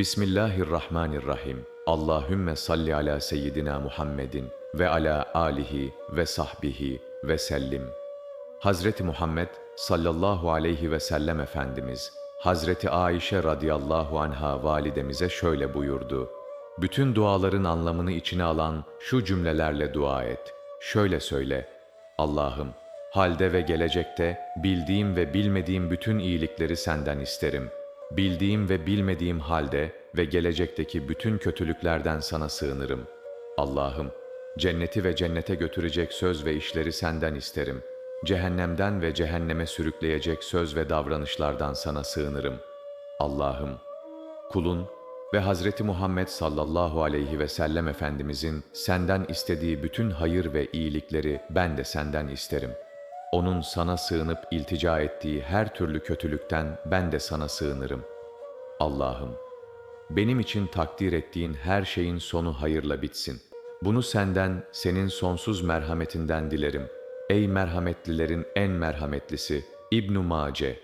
Bismillahirrahmanirrahim. Allahümme salli ala seyyidina Muhammedin ve ala alihi ve sahbihi ve sellim. Hazreti Muhammed sallallahu aleyhi ve sellem Efendimiz, Hazreti Ayşe radıyallahu anha validemize şöyle buyurdu. Bütün duaların anlamını içine alan şu cümlelerle dua et. Şöyle söyle, Allah'ım, halde ve gelecekte bildiğim ve bilmediğim bütün iyilikleri senden isterim. Bildiğim ve bilmediğim halde ve gelecekteki bütün kötülüklerden sana sığınırım. Allah'ım, cenneti ve cennete götürecek söz ve işleri senden isterim. Cehennemden ve cehenneme sürükleyecek söz ve davranışlardan sana sığınırım. Allah'ım, kulun ve Hazreti Muhammed sallallahu aleyhi ve sellem Efendimizin senden istediği bütün hayır ve iyilikleri ben de senden isterim. Onun sana sığınıp iltica ettiği her türlü kötülükten ben de sana sığınırım. Allah'ım, benim için takdir ettiğin her şeyin sonu hayırla bitsin. Bunu senden, senin sonsuz merhametinden dilerim. Ey merhametlilerin en merhametlisi, İbn-i Mace,